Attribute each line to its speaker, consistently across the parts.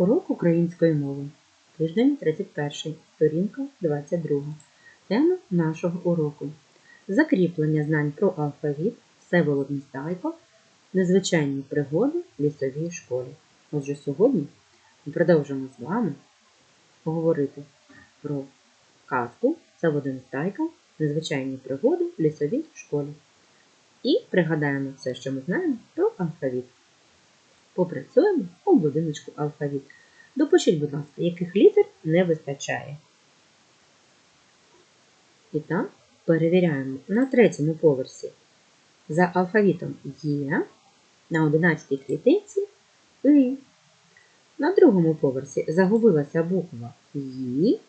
Speaker 1: Урок української мови. Тиждень 31, сторінка 22. Тема нашого уроку. Закріплення знань про алфавіт, Всеволод Містайко, незвичайні пригоди в лісовій школі. Отже, сьогодні ми продовжимо з вами говорити про казку Всеволода Містайка, незвичайні пригоди в лісовій школі. І пригадаємо все, що ми знаємо про алфавіт. Попрацюємо у будиночку алфавіт. Допишіть, будь ласка, яких літер не вистачає. І так, перевіряємо на третьому поверсі. За алфавітом є, на 11 клітинці. На другому поверсі загубилася буква Ї.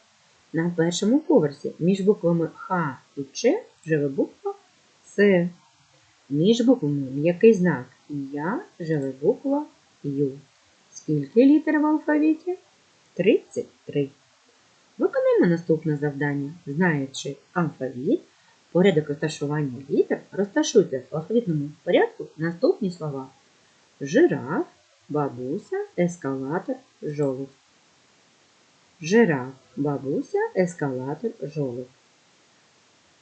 Speaker 1: На першому поверсі між буквами Х і Ч живе буква С. Між буквами м'який знак Я живе буква Ю. Скільки літер в алфавіті? 33. Виконаємо наступне завдання. Знаючи алфавіт, порядок розташування літер, розташуйте в алфавітному порядку наступні слова: жираф, бабуся, ескалатор, жолудь. Жираф, бабуся, ескалатор, жолудь.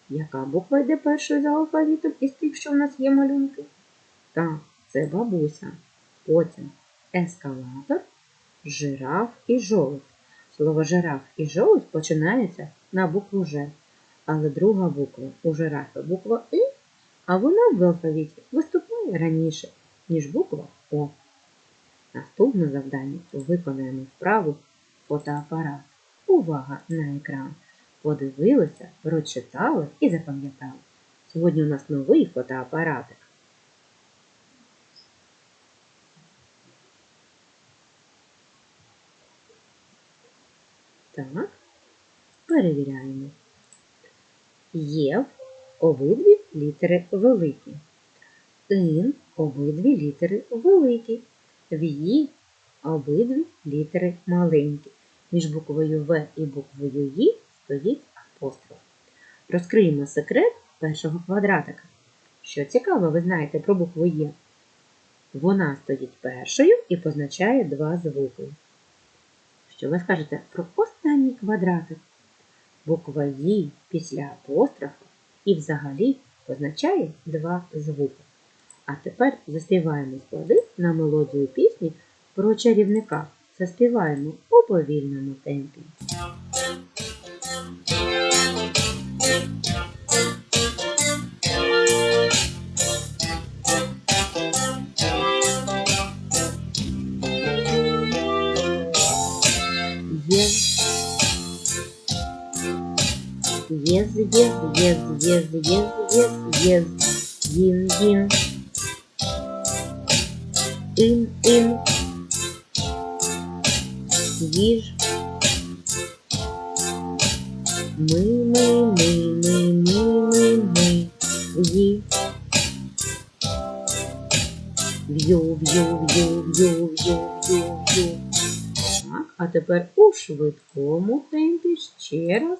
Speaker 1: Яка буква йде першою за алфавітом із тих, що в нас є малюнки? Так, це бабуся. Потім ескалатор, жираф і жолудь. Слово жираф і жолудь починається на букву Ж, але друга буква у жирафа буква І, а вона в алфавіті виступає раніше, ніж буква О. Наступне завдання виконаємо вправу фотоапарат. Увага на екран! Подивилися, прочитали і запам'ятали. Сьогодні у нас новий фотоапаратик. Так, перевіряємо. Є обидві літери великі. Ін обидві літери великі. В «ї» обидві літери маленькі. Між буквою В і буквою «ї» стоїть апостроф. Розкриємо секрет першого квадратика. Що цікаво, ви знаєте про букву Є. Вона стоїть першою і позначає два звуки. Що ви скажете про останній квадратик? Буква «ї» після апострофу і взагалі позначає два звуки. А тепер заспіваємо склади на мелодію пісні про чарівника. Заспіваємо у повільному темпі. Є. Езд, езд, езд, езд, езд, езд, езд. Гин, гин. Ин, ин. Виж. Мы, мы, мы, мы, мы, мы, мы. Ви. вью вью вью вью вью вью в'ю. Так, а тепер у швидкому темпі ще раз.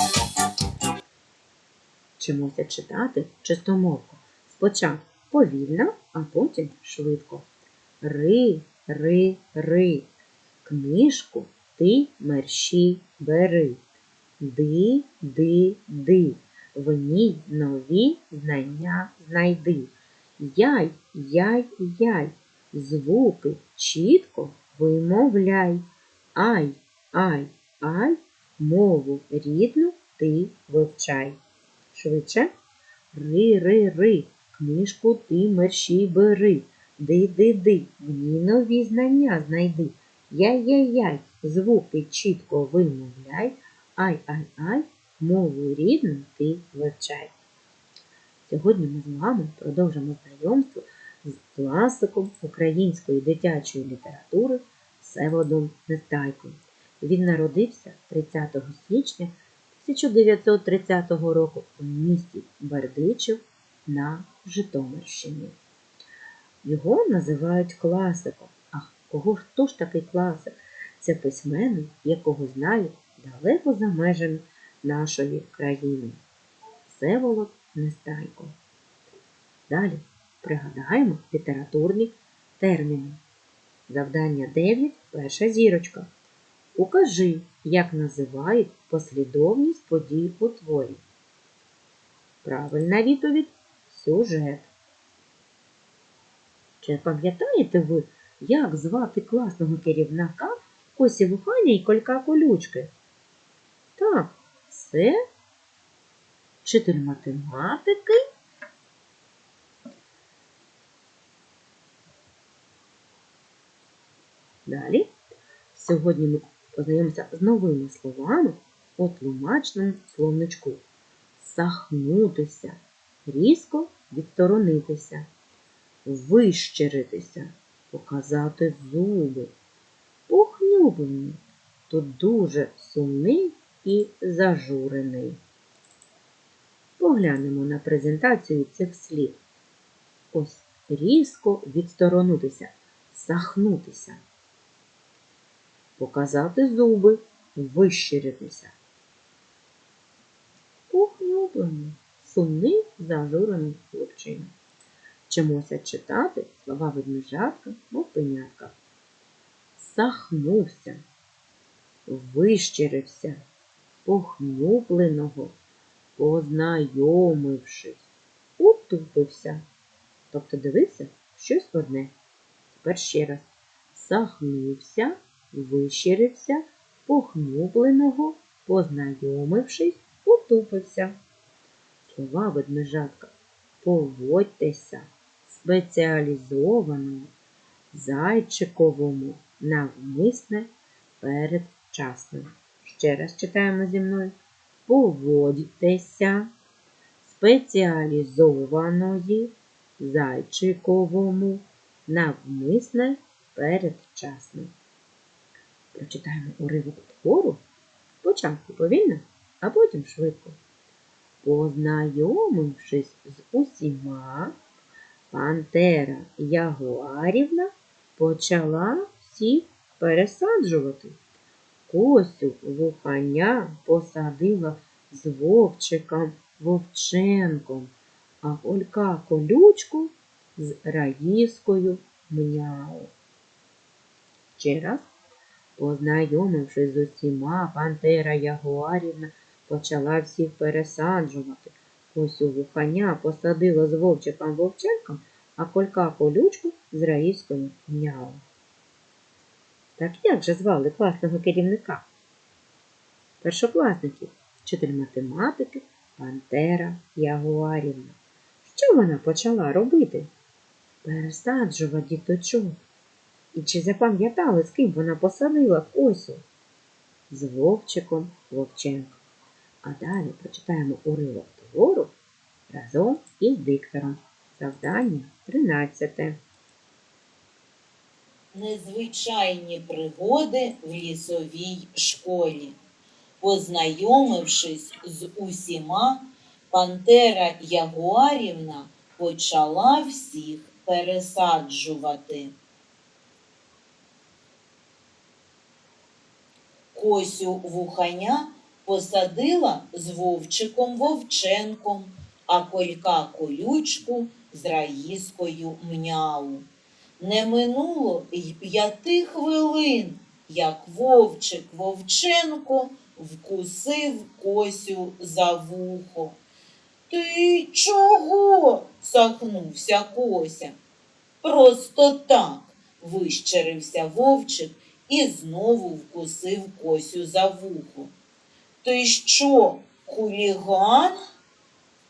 Speaker 1: Вчимося читати чистомовку. Спочатку повільно, а потім швидко. Ри, ри, ри. Книжку ти мерщій бери. Ди, ди, ди. В ній нові знання знайди. Яй, яй, яй. Звуки чітко вимовляй. Ай, ай, ай, мову рідну ти вивчай. Швидше. Ри, ри, ри, книжку ти мерщій бери. Ди, ди, ди, в ній нові знання знайди. Яй-яй-яй, звуки чітко вимовляй. Ай-ай-ай, мову рідну ти вивчай. Сьогодні ми з вами продовжимо знайомство з класиком української дитячої літератури Всеволодом Нестайком. Він народився 30 січня 1930 року у місті Бердичів на Житомирщині. Його називають класиком. А кого хто ж такий класик? Це письменник, якого знають далеко за межами нашої країни. Всеволод Нестайко. Далі пригадаємо літературні терміни. Завдання 9. Перша зірочка. Укажи, як називають послідовність подій у творі. Правильна відповідь сюжет. Чи пам'ятаєте ви, як звати класного керівника Косі Вуханя і Колька Колючки? Так, це вчитель математики. Далі. Сьогодні ми познайомимося з новими словами у тлумачному словничку. Сахнутися, різко відсторонитися, вищиритися, показати зуби, похнюблений, тут дуже сумний і зажурений. Поглянемо на презентацію цих слів. Ось різко відсторонитися, сахнутися показати зуби, вищиритися. Похнюблений, сумний, зажурений хлопчина. Вчимося читати слова ведмежатка, мов пенятка. Сахнувся, вищирився, похнюпленого, познайомившись, утупився. Тобто дивився щось одне. Тепер ще раз. Сахнувся, вищирився, похнюпленого, познайомившись, утупився. Слова ведмежатка. Поводьтеся спеціалізованому, зайчиковому, навмисне, передчасно. Ще раз читаємо зі мною. Поводьтеся спеціалізованої, зайчиковому, навмисне, передчасно. Прочитаємо уривок твору спочатку повільно, а потім швидко. Познайомившись з усіма, Пантера Ягуарівна почала всіх пересаджувати. Косю вуханя посадила з вовчиком Вовченком, а Олька колючку з раїскою мняу. Ще раз. Познайомившись з усіма, пантера Ягуарівна почала всіх пересаджувати. У вуханя посадила з вовчиком вовченком, а колька колючку з раївською няу. Так як же звали класного керівника? Першокласників, вчитель математики, Пантера Ягуарівна. Що вона почала робити? Пересаджувати діточок. І чи запам'ятали, з ким вона посадила косю? З Вовчиком Вовченком. А далі прочитаємо уривок твору разом із диктором. Завдання 13.
Speaker 2: Незвичайні пригоди в лісовій школі. Познайомившись з усіма, Пантера Ягуарівна почала всіх пересаджувати. Косю вуханя посадила з вовчиком Вовченком, а колька колючку з раїскою мняу. Не минуло й п'яти хвилин, як вовчик Вовченко вкусив косю за вухо. Ти чого? сахнувся кося. Просто так вищерився вовчик і знову вкусив косю за вухо. Ти що, хуліган?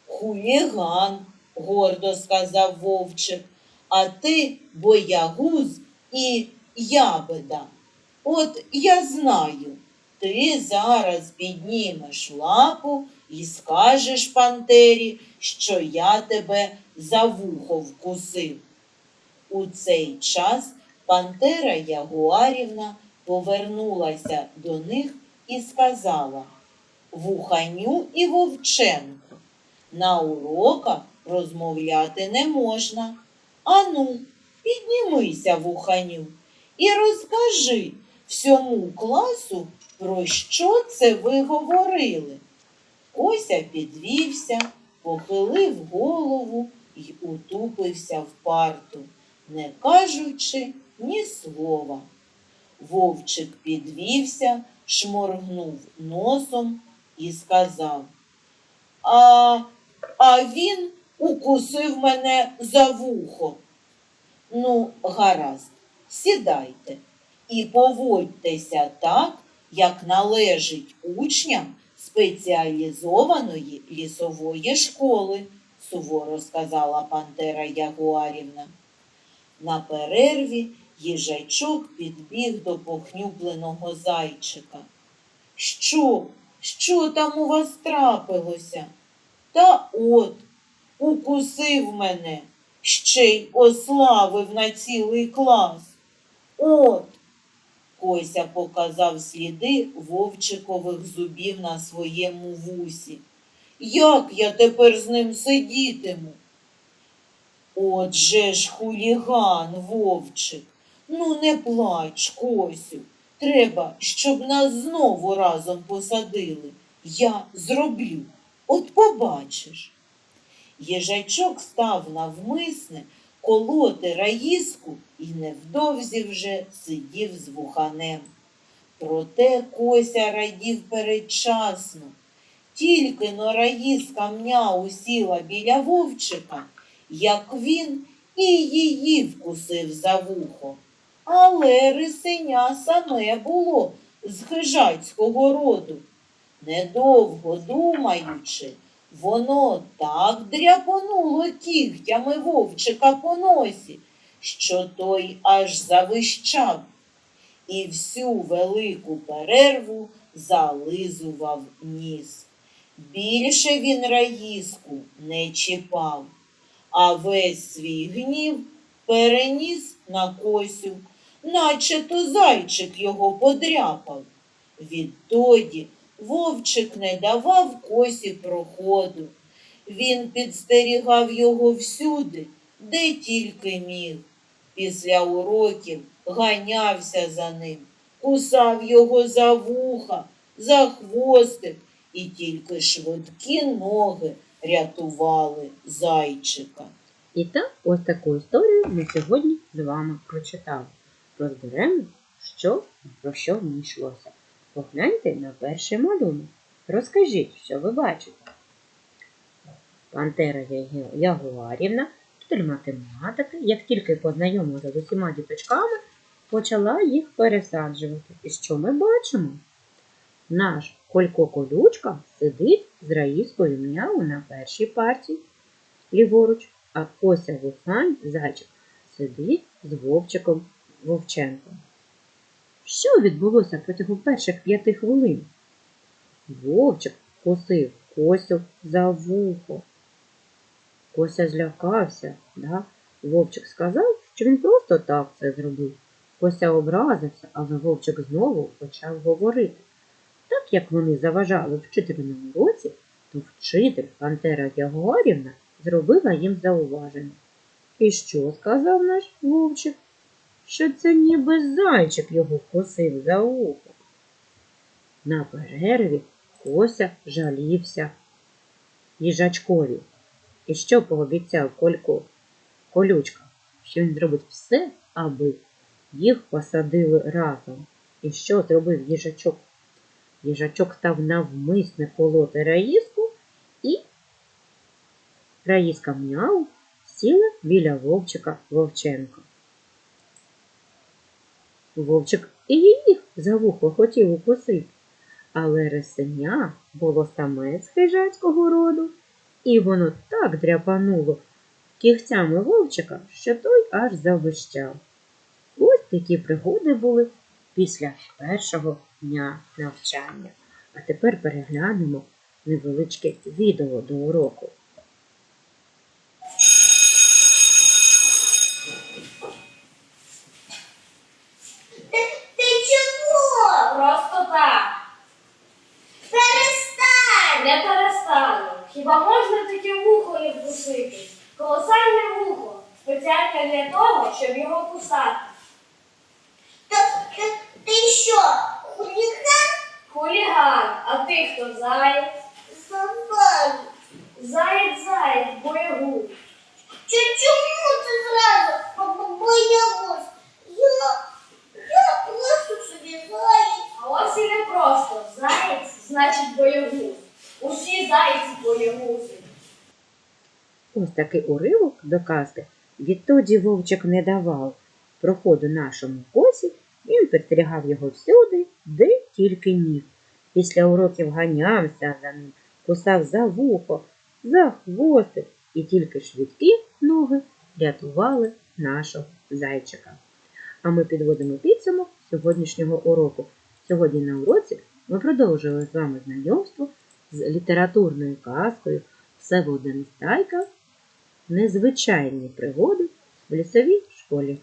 Speaker 2: Хуліган, гордо сказав вовчик, а ти боягуз і ябеда. От я знаю, ти зараз піднімеш лапу і скажеш пантері, що я тебе за вухо вкусив. У цей час пантера Ягуарівна повернулася до них і сказала Вуханю і Вовченку, на уроках розмовляти не можна. Ану, піднімися, Вуханю, і розкажи всьому класу, про що це ви говорили. Кося підвівся, похилив голову й утупився в парту, не кажучи ні слова. Вовчик підвівся, шморгнув носом і сказав А, а він укусив мене за вухо. Ну, гаразд, сідайте і поводьтеся так, як належить учням спеціалізованої лісової школи, суворо сказала пантера Ягуарівна. На перерві їжачок підбіг до похнюпленого зайчика. Що? Що там у вас трапилося? Та от, укусив мене, ще й ославив на цілий клас. От. Кося показав сліди вовчикових зубів на своєму вусі. Як я тепер з ним сидітиму? Отже ж хуліган, вовчик. Ну не плач, Косю. Треба, щоб нас знову разом посадили. Я зроблю. От побачиш. Їжачок став навмисне колоти раїску і невдовзі вже сидів з вуханем. Проте Кося радів передчасно. Тільки но раїска м'яу сіла біля вовчика, як він і її вкусив за вухо. Але рисеня саме було з хижацького роду. Недовго думаючи, воно так дряпонуло кігтями вовчика по носі, що той аж завищав і всю велику перерву зализував ніс. Більше він раїску не чіпав, а весь свій гнів переніс на косю, наче то зайчик його подряпав. Відтоді вовчик не давав косі проходу. Він підстерігав його всюди, де тільки міг. Після уроків ганявся за ним, кусав його за вуха, за хвостик, і тільки швидкі ноги рятували зайчика.
Speaker 1: І так, ось таку історію ми сьогодні з вами прочитали. Розберемо, що про що в ній йшлося. Погляньте на перший малюнок. Розкажіть, що ви бачите. Пантера Ягуарівна, вчитель математики, як тільки познайомилася з усіма діточками, почала їх пересаджувати. І що ми бачимо? Наш Колько Колючка сидить з Раїскою Мяу на першій парті ліворуч, а Кося Вухань, зайчик, сидить з Вовчиком Вовченком. Що відбулося протягом перших п'яти хвилин? Вовчик косив Косю за вухо. Кося злякався, да? Вовчик сказав, що він просто так це зробив. Кося образився, але Вовчик знову почав говорити. Так як вони заважали вчителю на уроці, то вчитель Пантера Ягуарівна зробила їм зауваження. І що сказав наш Вовчик? Що це ніби зайчик його вкусив за ухо. На перерві Кося жалівся їжачкові. І що пообіцяв Колько? Колючка, що він зробить все, аби їх посадили разом. І що зробив їжачок? Їжачок став навмисне колоти раїску, і раїска м'яу сіла біля вовчика Вовченка. Вовчик і її за вухо хотів укусити, але рисеня було саме з хижацького роду, і воно так дряпануло кігтями вовчика, що той аж завищав. Ось такі пригоди були після першого дня навчання. А тепер переглянемо невеличке відео до уроку.
Speaker 3: Ти чого? Просто так. Перестань! Не перестану. Хіба можна таке вухо не вкусити? Колосальне вухо. Спеціально для того, щоб його кусати.
Speaker 4: Ти, ти що, хуліган?
Speaker 3: Хуліган, а ти хто заєць?
Speaker 4: Забаві.
Speaker 3: Заєць, заєць, боягуз.
Speaker 4: Чи чому ти зразу бо- боялась? Я, я просто собі заяць.
Speaker 3: А ось і не просто. Заєць значить боягуз. Усі зайці боягузи.
Speaker 1: Ось такий уривок до казки відтоді вовчик не давав проходу нашому косі, він підстерігав його всюди, де тільки міг. Після уроків ганявся за ним, кусав за вухо, за хвостик, і тільки швидкі ноги рятували нашого зайчика. А ми підводимо підсумок сьогоднішнього уроку. Сьогодні на уроці ми продовжили з вами знайомство з літературною казкою Всеволодин Стайка Незвичайні пригоди в лісовій школі.